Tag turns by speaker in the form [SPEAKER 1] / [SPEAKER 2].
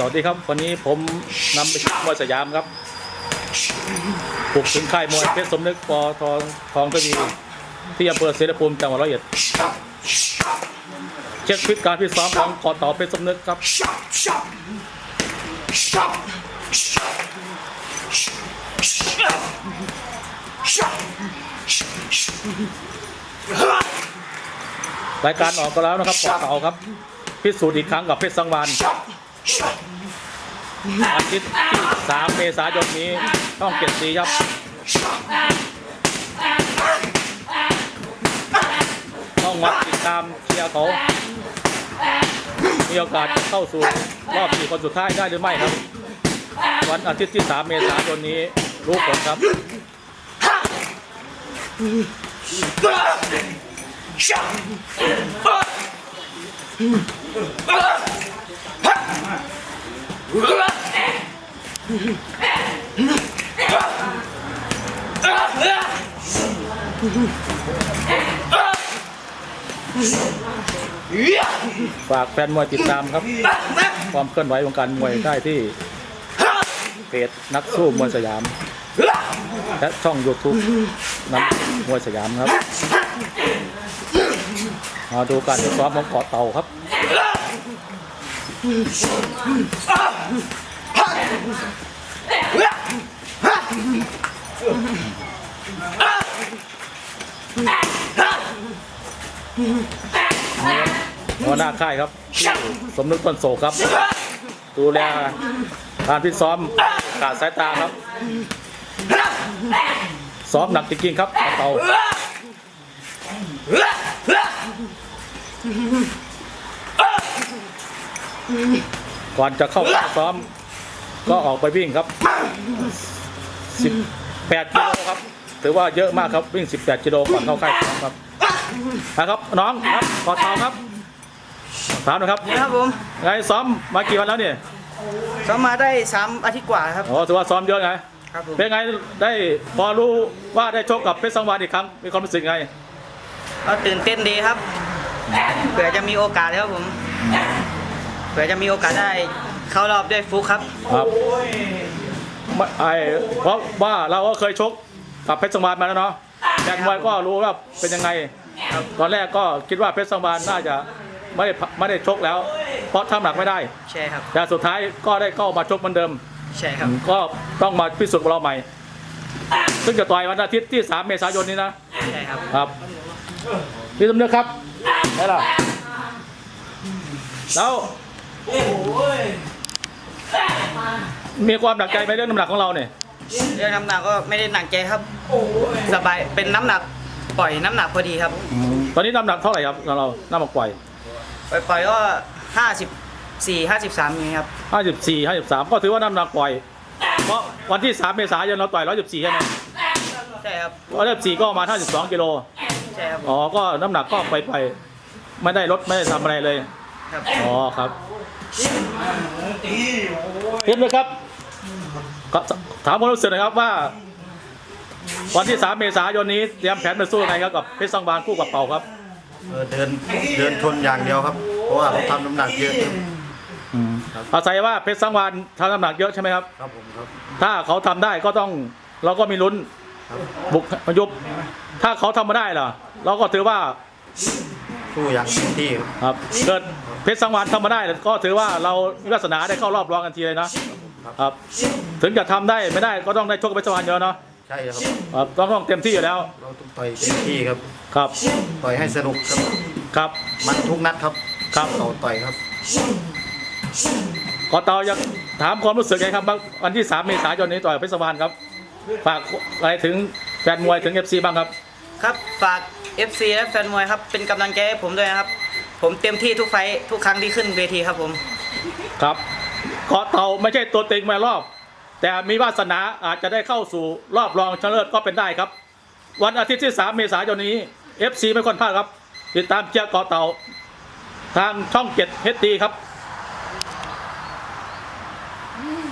[SPEAKER 1] สวัสดีครับ วันนี้ผมนำไปชกมวยสยามครับปลุกถึงค่ายมวยเพชรสมนึกปอทองทองทวีที่อำเภอเสรภูมิจังหวัดร้อยเอ็ดเช็คฟิตการพิตซ้อมของกอต่อเพชรสมนึกครับรายการออกก็แล้วนะครับกอเต่าครับ พิสูจน์อีกครั้งกับเพชรสังวาน อาทิตย์ที่3เมษายนนี้ต้องเกียรติศรีครับต้องมาติดตามเชียร์เขามีโอกาสจะเข้าสู่รอบสี่คนสุดท้ายได้หรือไม่ครับ วันอาทิตย์ที่ 3 เมษายนนี้รู้ผลครับ ฝากแฟนมวยติดตามครับ ความเคลื่อนไหววงการมวยได้ที่เพจนักสู้มวยสยาม และช่อง YouTube นักมวยสยามครับ มาดูการซ้อมของเกาะเต่าครับ หัวหน้าค่ายครับ สมนึกต้นโศกครับ ดูแลการพิซ้อมขาดสายตาครับ ซ้อมหนักจริงๆครับเตา ก่อนจะเข้าซ้อม ก็ออกไปวิ่งครับ 18กิโลครับ ถือว่าเยอะมากครับวิ่ง 18กิโลก่อนเข้าค่ายซ้อมครับนะครับน้องครับขอเท้าครับถามหน่อยครับ
[SPEAKER 2] ครับผม
[SPEAKER 1] ไงซ้อมมากี่วันแล้วเนี่ย
[SPEAKER 2] ซ้อมมาได้สามอาทิตย์กว่าครับ
[SPEAKER 1] อ๋อถือว่าซ้อมเยอะไง
[SPEAKER 2] ครับผม
[SPEAKER 1] เป็นไงได้พอรู้ว่าได้ชกกับเพชรสังวานอีกครั้งมีความรู้สึกไง
[SPEAKER 2] ก็ตื่นเต้นดีครับเผื่อจะมีโอกาสครับผมเผื่อจะมีโอกาสได้เข้ารอบด้วยฟุกครับ
[SPEAKER 1] ครับไม่ไอเพราะว่าเราก็เคยชกกับเพชรสังวานมาแล้วเนาะแฟนมวยก็รู้ว่าเป็นยังไง ครับ ตอนแรกก็คิดว่าเพชรสังวานน่าจะไม่ได้ไม่ได้ชกแล้ว เพราะทำหนักไม่ได้
[SPEAKER 2] ใช่ครับ
[SPEAKER 1] แต่สุดท้ายก็ได้เข้ามาชกเหมือนเดิม
[SPEAKER 2] ใช่ครับ
[SPEAKER 1] ก็ต้องมาพิสูจน์กับเราใหม่ ซึ่งจะต่อยวันอาทิตย์ที่ 3 เมษายนนี้นะ
[SPEAKER 2] ใช่ครับ
[SPEAKER 1] ครับพี่สมนึกครับได้ล่ะแล้ว มีความหนักใจไหมเรื่องน้ำหนักของเราเนี่ย
[SPEAKER 2] เรื่องน้ำหนักก็ไม่ได้หนักใจครับสบายเป็นน้ำหนักปล่อยน้ำหนักพอดีครับ
[SPEAKER 1] ตอนนี้น้ำหนักเท่าไหร่ครับเราเรา น้ำหนักปล่อย
[SPEAKER 2] ปล่อยปล่อยก็ห้าสิบสี่ห้าสิบสามอย่างนี้ครับ
[SPEAKER 1] 54 53 ก็ถือว่าน้ำหนักปล่อย เพราะวันที่ 3 เมษายนเราต่อย 114 ใช่ไหม
[SPEAKER 2] ใช่ครับ
[SPEAKER 1] 114 ก็ประมาณ52 กิโล
[SPEAKER 2] ใช่ครับ
[SPEAKER 1] อ๋อ ก็น้ำหนักก็ไปไปไม่ได้ลดไม่ได้ทำอะไรเลย
[SPEAKER 2] ครับ
[SPEAKER 1] อ๋อครับเพียบเลยครับก็ถามความรู้สึกหนะครับว่า วันที่ 3 เมษายนนี้เตรียมแผนไปสู้ไงครับกับเพชรสังวานคู่กับเป่าครับ
[SPEAKER 3] เออเดินเดินชนอย่างเดียวครับ เพราะว่าเขาทำน้ำหนักเยอะครับ
[SPEAKER 1] อาศัยว่าเพชรสังวานทำน้ำหนักเยอะใช่ไหมครับ
[SPEAKER 3] ครับผมครับ
[SPEAKER 1] ถ้าเขาทำได้ก็ต้องเราก็มีลุ้น
[SPEAKER 3] ครับ
[SPEAKER 1] บุกมายุบถ้าเขาทำมาได้ล่ะ เราก็ถือว่า
[SPEAKER 3] สู้อย่างเต็มที่ครับ
[SPEAKER 1] ครับเกิดเพชรสังวานทำมาได้ก็ถือว่าเรามีวาสนาได้เข้ารอบรองกันทีเลยนะครับถึงจะทำได้ไม่ได้ก็ต้องได้ชกกับเพชรสังวานเยอะเนาะ
[SPEAKER 3] ใช่ครับ
[SPEAKER 1] ครับต้องต้องเต็มที่อยู่แล้ว
[SPEAKER 3] เราต้องต่อยเต็มที่ครับ
[SPEAKER 1] ครับ
[SPEAKER 3] ต่อยให้สนุกครับ
[SPEAKER 1] ครับ
[SPEAKER 3] มันทุกนัดครับ
[SPEAKER 1] ครับ
[SPEAKER 3] ต่อต่อยครับ
[SPEAKER 1] ขอต่ออยากถามความรู้สึกไงครับว่าวันที่ 3 เมษายนนี้ต่อยกับเพชรสังวานครับฝากอะไรถึงแฟนมวยถึง FC บ้างครับ
[SPEAKER 2] ครับฝาก FC และแฟนมวยครับเป็นกำลังใจให้ผมด้วยนะครับ ผมเต็มที่ทุกไฟท์ทุกครั้งที่ขึ้นเวทีครับผม
[SPEAKER 1] ครับเกาะเต่าไม่ใช่ตัวเต็งมารอบ แต่มีวาสนาอาจจะได้เข้าสู่รอบรองชนะเลิศก็เป็นได้ครับ วันอาทิตย์ที่ 3 เมษายนนี้ FC ไม่ควรพลาดครับ ติดตามเชียร์เกาะเต่า ทางช่องเจ็ดเฮดดีครับ